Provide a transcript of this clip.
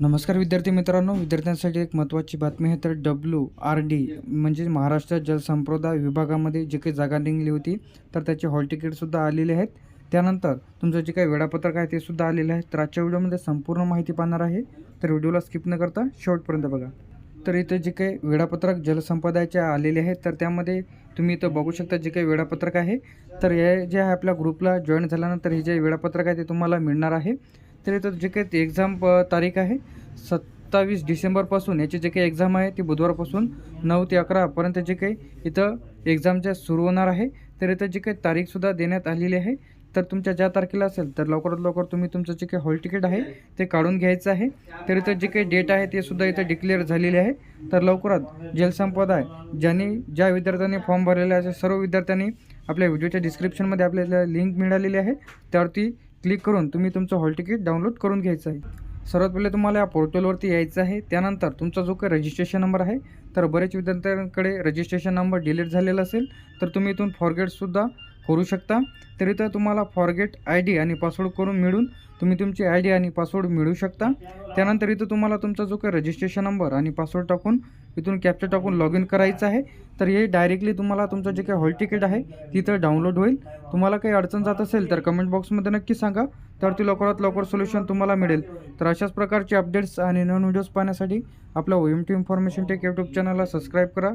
नमस्कार विद्यार्थी मित्रांनो विद्यार्थ्यांसाठी एक महत्त्वाची बातमी आहे तर डब्ल्यू आर डी म्हणजे महाराष्ट्र जलसंप्रदाय विभागामध्ये जे काही जागा निघली होती तर त्याचे हॉल तिकीटसुद्धा आलेले आहेत. त्यानंतर तुमचं जे काही वेळापत्रक आहे ते सुद्धा आलेलं आहे तर आजच्या व्हिडिओमध्ये संपूर्ण माहिती पाहणार आहे. तर व्हिडिओला स्किप न करता शेवटपर्यंत बघा. तर इथं जे काही वेळापत्रक जलसंपदाचे आलेले आहेत तर त्यामध्ये तुम्ही इथं बघू शकता जे काही वेळापत्रक आहे. तर हे जे आहे आपल्या ग्रुपला जॉईन झाल्यानंतर हे जे वेळापत्रक आहे ते तुम्हाला मिळणार आहे. तर इथं जे काही एक्झाम तारीख आहे सत्तावीस डिसेंबरपासून याची जे काही एक्झाम आहे ती बुधवारपासून नऊ ते अकरापर्यंत जे काही इथं एक्झामच्या सुरू होणार आहे तर इथं जे काही तारीखसुद्धा देण्यात आलेली आहे. तर तुमच्या ज्या तारखेला असेल तर लवकरात लवकर तुम्ही तुमचं जे काही हॉल तिकीट आहे ते काढून घ्यायचं आहे. तर इथं जे काही डेट आहे ते सुद्धा इथं डिक्लेअर झालेले आहे. तर लवकरात जलसंपदा आहे ज्यांनी ज्या विद्यार्थ्यांनी फॉर्म भरलेले आहे सर्व विद्यार्थ्यांनी आपल्या व्हिडिओच्या डिस्क्रिप्शनमध्ये आपल्याला लिंक मिळालेली आहे. त्यावरती क्लिक करून तुम्ही तुमचं हॉल तिकीट डाउनलोड करून घ्यायचं आहे. सर्वात पहिले तुम्हाला या पोर्टलवरती यायचं आहे. त्यानंतर तुमचा जो काही रजिस्ट्रेशन नंबर आहे तर बरेच विद्यार्थ्यांकडे रजिस्ट्रेशन नंबर डिलीट झालेला असेल तर तुम्ही इथून फॉरगेटसुद्धा करू शकता. तरी तर तुम्हाला फॉरगेट आय डी आणि पासवर्ड करून मिळून तुम्ही तुमची आय डी आणि पासवर्ड मिळू शकता. त्यानंतर इथं तुम्हाला तुमचा जो काही रजिस्ट्रेशन नंबर आणि पासवर्ड टाकून इथून कॅप्चर टाकून लॉग इन करायचं आहे. तर हे डायरेक्टली तुम्हाला तुमचं जे काही हॉल तिकीट आहे तिथं डाउनलोड होईल. तुम्हाला काही अडचण जात असेल तर कमेंट बॉक्समध्ये नक्की सांगा. तर ती लवकरात लवकर सोल्युशन तुम्हाला मिळेल. तर अशाच प्रकारचे अपडेट्स आणि नवीन व्हिडिओज पाहण्यासाठी आपल्या O M T information tech YouTube चॅनलला सबस्क्राईब करा.